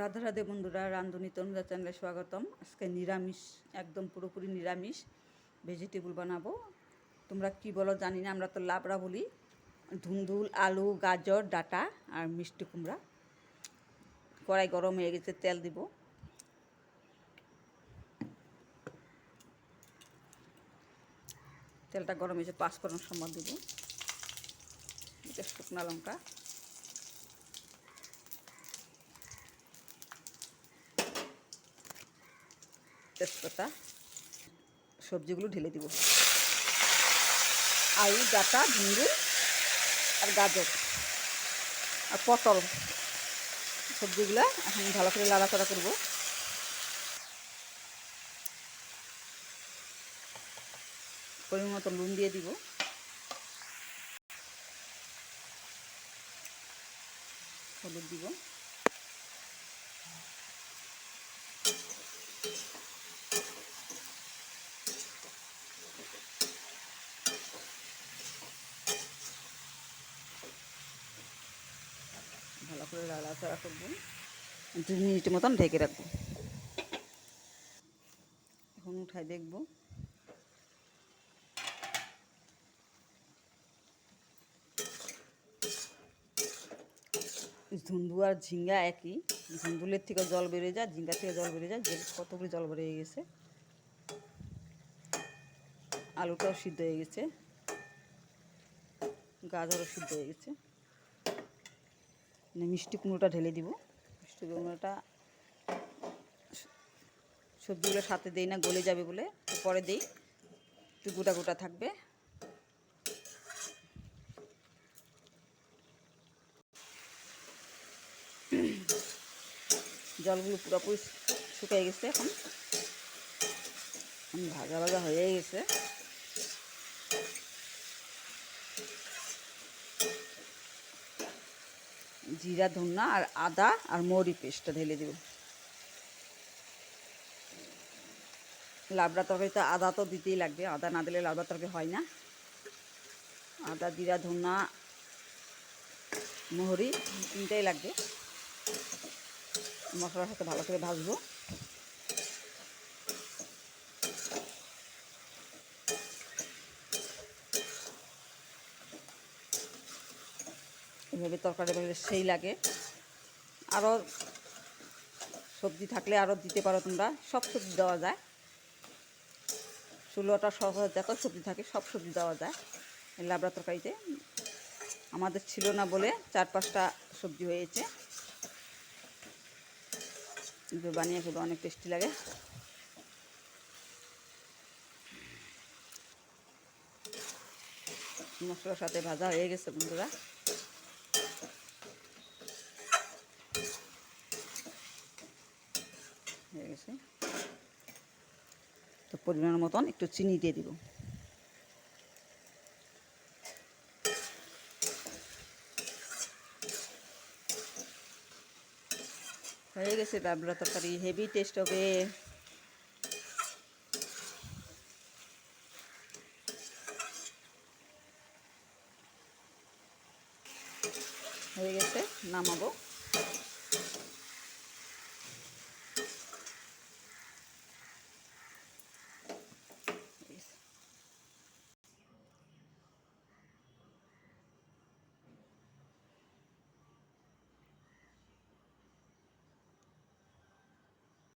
রাধা রাধে বন্ধুরা, রান্ধুনি তনুজা চ্যানেলে স্বাগতম। আজকে নিরামিষ, একদম পুরোপুরি নিরামিষ ভেজিটেবল বানাবো। তোমরা কি বলো জানি না, আমরা তো লাবড়া বলি। ধুন্দুল, আলু, গাজর, ডাটা আর মিষ্টি কুমড়া। কড়াই গরম হয়ে গেছে, তেল দিব। তেলটা গরম হয়েছে পাঁচফোড়ন সম্মান দিব। শুকনা লঙ্কা। তেজপাতা, সবজিগুলো ঢেলে দিব। আলু, ডাটা ঝিঙ্গুর আর গাজর আর পটল সবজিগুলো এখন ভালো করে লাড়াচাড়া করব। পরিমাণ মতো নুন দিয়ে দিব। হলুদ দিব। ভালো করে লাড়াচাড়া করব। দু মিনিটের মতন ঢেকে রাখব। এখন উঠাই দেখব। ধুন্দু আর ঝিঙ্গা একই। ধুন্দুলের থেকে জল বেরিয়ে যায় ঝিঙ্গা থেকে জল বেরিয়ে যায় কতগুলি জল বেরিয়ে গেছে। আলুটাও সিদ্ধ হয়ে গেছে। গাজরও সিদ্ধ হয়ে গেছে। মানে মিষ্টি কুমড়োটা ঢেলে দিব। মিষ্টি কুমড়োটা সবজিগুলো সাথে দেই না, গলে যাবে বলে পরে দেই। একটু গোটা গোটা থাকবে। জলগুলো পুরোপুরি শুকিয়ে গেছে এখন ভাজা ভাজা হয়ে গেছে। জিরা ধন্যা আর আদা আর মৌরি পেস্টটা ঢেলে দেব। লাবড়া তরকারিতে আদা তো দিতেই লাগবে, আদা না দিলে লাবড়া তরকারি হয় না। আদা, জিরা ধন্যা মহরি তিনটাই লাগবে। মশলার সাথে ভালো করে ভাজবো। এভাবে তরকারি ভাবে সেই লাগে। আরও সবজি থাকলে আরও দিতে পারো তোমরা, সব সবজি দেওয়া যায়। ষোলোটা সহজ যত সবজি থাকে সব সবজি দেওয়া যায় লাবড়া তরকারিতে। আমাদের ছিল না বলে চার পাঁচটা সবজি হয়েছে। কিন্তু বানিয়ে খেতে অনেক টেস্টি লাগে। মশলার সাথে ভাজা হয়ে গেছে বন্ধুরা। হয়ে গেছে। তো পরিমাণ মতন একটু চিনি দিয়ে দিব। হয়ে গেছে বাবলা তরকারি, হেভি টেস্ট হবে। হয়ে গেছে, নামাবো।